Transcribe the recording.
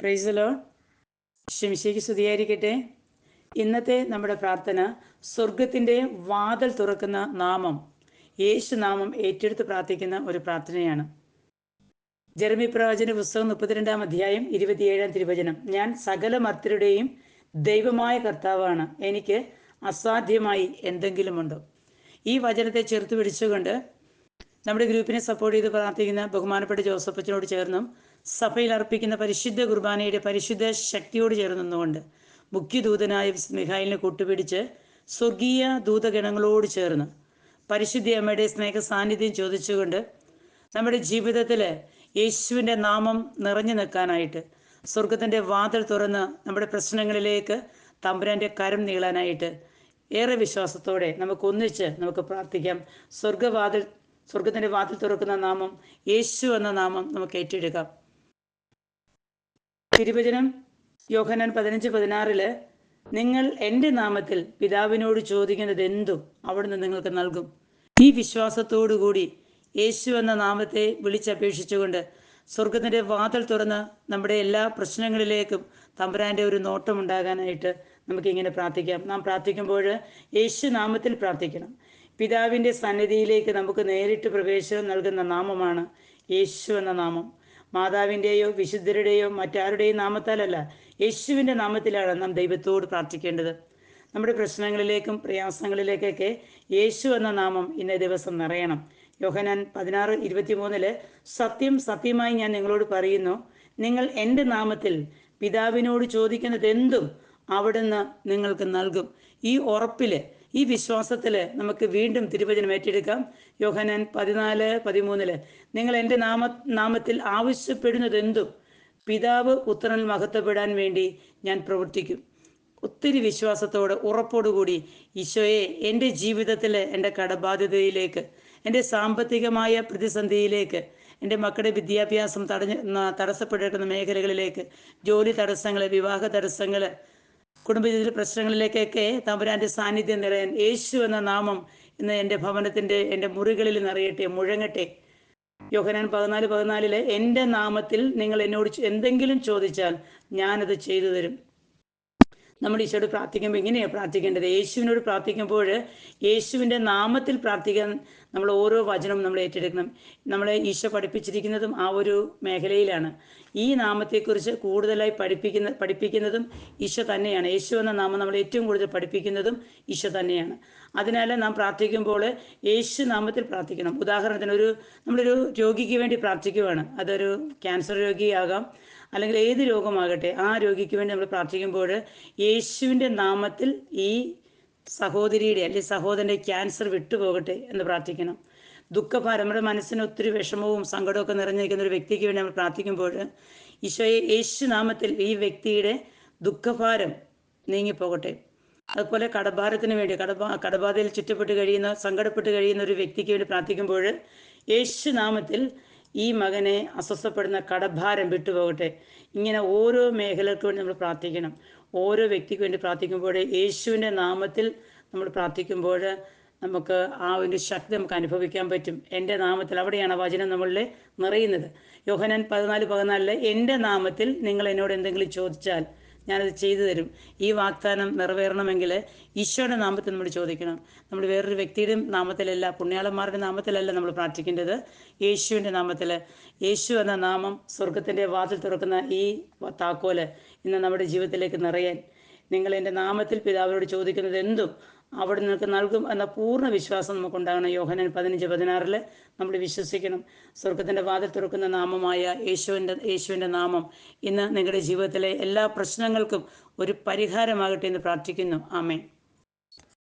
പ്രൈസലോ ശംശയ്ക്ക് സ്തുതിയായിരിക്കട്ടെ. ഇന്നത്തെ നമ്മുടെ പ്രാർത്ഥന സ്വർഗത്തിന്റെ വാതിൽ തുറക്കുന്ന നാമം യേശു നാമം ഏറ്റെടുത്ത് പ്രാർത്ഥിക്കുന്ന ഒരു പ്രാർത്ഥനയാണ്. ജർമി പ്രവചന പുസ്തകം മുപ്പത്തിരണ്ടാം അധ്യായം ഇരുപത്തിയേഴാം തിരുവചനം. ഞാൻ സകല മർത്തരുടെയും ദൈവമായ കർത്താവാണ്. എനിക്ക് അസാധ്യമായി എന്തെങ്കിലുമുണ്ടോ? ഈ വചനത്തെ ചേർത്ത് പിടിച്ചുകൊണ്ട് നമ്മുടെ ഗ്രൂപ്പിനെ സപ്പോർട്ട് ചെയ്ത് പ്രാർത്ഥിക്കുന്ന ബഹുമാനപ്പെട്ട ജോസഫച്ചനോട് ചേർന്നും സഭയിൽ അർപ്പിക്കുന്ന പരിശുദ്ധ കുർബാനയുടെ പരിശുദ്ധ ശക്തിയോട് ചേർന്ന് നിന്നുകൊണ്ട് മുഖ്യദൂതനായ മിഹായിലിനെ കൂട്ടുപിടിച്ച് സ്വർഗീയ ദൂതഗണങ്ങളോട് ചേർന്ന് പരിശുദ്ധി അമ്മയുടെ സ്നേഹ സാന്നിധ്യം ചോദിച്ചുകൊണ്ട് നമ്മുടെ ജീവിതത്തിൽ യേശുവിന്റെ നാമം നിറഞ്ഞു നിൽക്കാനായിട്ട് സ്വർഗത്തിന്റെ വാതിൽ തുറന്ന് നമ്മുടെ പ്രശ്നങ്ങളിലേക്ക് തമ്പുരാന്റെ കരം നീളാനായിട്ട് ഏറെ വിശ്വാസത്തോടെ നമുക്ക് ഒന്നിച്ച് നമുക്ക് പ്രാർത്ഥിക്കാം. സ്വർഗവാതിൽ സ്വർഗത്തിന്റെ വാതിൽ തുറക്കുന്ന നാമം യേശു എന്ന നാമം നമുക്ക് ഏറ്റെടുക്കാം. തിരുവചനം യോഹനാൻ പതിനഞ്ച് പതിനാറിൽ നിങ്ങൾ എന്റെ നാമത്തിൽ പിതാവിനോട് ചോദിക്കുന്നത് എന്തും അവിടുന്ന് നിങ്ങൾക്ക് നൽകും. ഈ വിശ്വാസത്തോടുകൂടി യേശു എന്ന നാമത്തെ വിളിച്ചപേക്ഷിച്ചുകൊണ്ട് സ്വർഗത്തിന്റെ വാതിൽ തുറന്ന് നമ്മുടെ എല്ലാ പ്രശ്നങ്ങളിലേക്കും തമ്പുരാന്റെ ഒരു നോട്ടം ഉണ്ടാകാനായിട്ട് നമുക്കിങ്ങനെ പ്രാർത്ഥിക്കാം. നാം പ്രാർത്ഥിക്കുമ്പോൾ യേശു നാമത്തിൽ പ്രാർത്ഥിക്കണം. പിതാവിന്റെ സന്നിധിയിലേക്ക് നമുക്ക് നേരിട്ട് പ്രവേശനം നൽകുന്ന നാമമാണ് യേശു എന്ന നാമം. മാതാവിന്റെയോ വിശുദ്ധരുടെയോ മറ്റാരുടെയും നാമത്താലല്ല യേശുവിന്റെ നാമത്തിലാണ് നാം ദൈവത്തോട് പ്രാർത്ഥിക്കേണ്ടത്. നമ്മുടെ പ്രശ്നങ്ങളിലേക്കും പ്രയാസങ്ങളിലേക്കൊക്കെ യേശു എന്ന നാമം ഇന്നേ ദിവസം നിറയണം. യോഹനാൻ പതിനാറ് ഇരുപത്തിമൂന്നിൽ സത്യം സത്യമായി ഞാൻ നിങ്ങളോട് പറയുന്നു നിങ്ങൾ എന്റെ നാമത്തിൽ പിതാവിനോട് ചോദിക്കുന്നത് എന്തും അവിടുന്ന് നിങ്ങൾക്ക് നൽകും. ഈ ഉറപ്പിൽ ഈ വിശ്വാസത്തിൽ നമുക്ക് വീണ്ടും തിരുവചനം ഏറ്റെടുക്കാം. യോഹനാൻ പതിനാല് പതിമൂന്നിൽ. നിങ്ങൾ എന്റെ നാമ നാമത്തിൽ ആവശ്യപ്പെടുന്നത് എന്തും പിതാവ് പുത്രനിൽ മഹത്വപ്പെടാൻ വേണ്ടി ഞാൻ പ്രവർത്തിക്കും. ഒത്തിരി വിശ്വാസത്തോടെ ഉറപ്പോടുകൂടി ഈശോയെ എന്റെ ജീവിതത്തിലെ എന്റെ കടബാധ്യതയിലേക്ക് എന്റെ സാമ്പത്തികമായ പ്രതിസന്ധിയിലേക്ക് എന്റെ മക്കളുടെ വിദ്യാഭ്യാസം തടഞ്ഞ് തടസ്സപ്പെട്ടിരിക്കുന്ന മേഖലകളിലേക്ക് ജോലി തടസ്സങ്ങൾ വിവാഹ തടസ്സങ്ങൾ കുടുംബജീവിത പ്രശ്നങ്ങളിലേക്കൊക്കെ തമ്പുരാന്റെ സാന്നിധ്യം നിറയാൻ യേശു എന്ന നാമം ഇന്ന് എന്റെ ഭവനത്തിന്റെ എന്റെ മുറികളിൽ നിറയട്ടെ മുഴങ്ങട്ടെ. യോഹനാൻ പതിനാല് പതിനാലിൽ എന്റെ നാമത്തിൽ നിങ്ങൾ എന്നോട് എന്തെങ്കിലും ചോദിച്ചാൽ ഞാനത് ചെയ്തു തരും. നമ്മൾ ഈശോട് പ്രാർത്ഥിക്കുമ്പോൾ ഇങ്ങനെയാണ് പ്രാർത്ഥിക്കേണ്ടത്. യേശുവിനോട് പ്രാർത്ഥിക്കുമ്പോൾ യേശുവിന്റെ നാമത്തിൽ പ്രാർത്ഥിക്കാൻ നമ്മൾ ഓരോ വചനവും നമ്മൾ ഏറ്റെടുക്കണം. നമ്മളെ ഈശോ പഠിപ്പിച്ചിരിക്കുന്നതും ആ ഒരു മേഖലയിലാണ്. ഈ നാമത്തെക്കുറിച്ച് കൂടുതലായി പഠിപ്പിക്കുന്ന പഠിപ്പിക്കുന്നതും ഈശോ തന്നെയാണ്. യേശു എന്ന നാമം നമ്മൾ ഏറ്റവും കൂടുതൽ പഠിപ്പിക്കുന്നതും ഈശോ തന്നെയാണ്. അതിനാൽ നാം പ്രാർത്ഥിക്കുമ്പോൾ യേശു നാമത്തിൽ പ്രാർത്ഥിക്കണം. ഉദാഹരണത്തിന് ഒരു നമ്മളൊരു രോഗിക്ക് വേണ്ടി പ്രാർത്ഥിക്കുവാണ്. അതൊരു ക്യാൻസർ രോഗിയാകാം. അല്ലെങ്കിൽ ഏത് രോഗമാകട്ടെ ആ രോഗിക്ക് വേണ്ടി നമ്മൾ പ്രാർത്ഥിക്കുമ്പോൾ യേശുവിന്റെ നാമത്തിൽ ഈ സഹോദരിയുടെ അല്ലെങ്കിൽ സഹോദരന്റെ ക്യാൻസർ വിട്ടുപോകട്ടെ എന്ന് പ്രാർത്ഥിക്കണം. ദുഃഖഭാരം നമ്മുടെ മനസ്സിന് ഒത്തിരി വിഷമവും സങ്കടമൊക്കെ നിറഞ്ഞിരിക്കുന്ന ഒരു വ്യക്തിക്ക് വേണ്ടി നമ്മൾ പ്രാർത്ഥിക്കുമ്പോൾ ഈശോയെ യേശു നാമത്തിൽ ഈ വ്യക്തിയുടെ ദുഃഖഭാരം നീങ്ങിപ്പോകട്ടെ. അതുപോലെ കടഭാരത്തിന് വേണ്ടി കടബാ കടബാധയിൽ ചുറ്റപ്പെട്ട് കഴിയുന്ന സങ്കടപ്പെട്ട് കഴിയുന്ന ഒരു വ്യക്തിക്ക് വേണ്ടി പ്രാർത്ഥിക്കുമ്പോൾ യേശു നാമത്തിൽ ഈ മകനെ അസ്വസ്ഥപ്പെടുന്ന കടഭാരം വിട്ടുപോകട്ടെ. ഇങ്ങനെ ഓരോ മേഖലകൾക്ക് വേണ്ടി നമ്മൾ പ്രാർത്ഥിക്കണം. ഓരോ വ്യക്തിക്ക് വേണ്ടി പ്രാർത്ഥിക്കുമ്പോൾ യേശുവിന്റെ നാമത്തിൽ നമ്മൾ പ്രാർത്ഥിക്കുമ്പോൾ നമുക്ക് ആ ഒരു ശക്തി നമുക്ക് അനുഭവിക്കാൻ പറ്റും. എന്റെ നാമത്തിൽ അവിടെയാണ് വചനം നമ്മളിൽ നിറയുന്നത്. യോഹനാൻ പതിനാല് പതിനാലിൽ എന്റെ നാമത്തിൽ നിങ്ങൾ എന്നോട് എന്തെങ്കിലും ചോദിച്ചാൽ ഞാനത് ചെയ്തു തരും. ഈ വാഗ്ദാനം നിറവേറണമെങ്കിൽ ഈശോയുടെ നാമത്തിൽ നമ്മൾ ചോദിക്കണം. നമ്മൾ വേറൊരു വ്യക്തിയുടെ നാമത്തിലല്ല പുണ്യാളന്മാരുടെ നാമത്തിലല്ല നമ്മൾ പ്രാർത്ഥിക്കേണ്ടത്. യേശുവിന്റെ നാമത്തിൽ യേശു എന്ന നാമം സ്വർഗത്തിന്റെ വാതിൽ തുറക്കുന്ന ഈ താക്കോൽ ഇന്ന് നമ്മുടെ ജീവിതത്തിലേക്ക് നിറയാൻ നിങ്ങൾ എന്റെ നാമത്തിൽ പിതാവിനോട് ചോദിക്കുന്നത് എന്തും അവിടെ നിങ്ങൾക്ക് നൽകും എന്ന പൂർണ വിശ്വാസം നമുക്കുണ്ടാകണം. യോഹനൻ പതിനഞ്ച് പതിനാറിൽ നമ്മൾ വിശ്വസിക്കണം. സ്വർഗത്തിന്റെ വാതിൽ തുറക്കുന്ന നാമമായ യേശുവിന്റെ യേശുവിന്റെ നാമം ഇന്ന് നിങ്ങളുടെ ജീവിതത്തിലെ എല്ലാ പ്രശ്നങ്ങൾക്കും ഒരു പരിഹാരമാകട്ടെ എന്ന് പ്രാർത്ഥിക്കുന്നു. ആമേ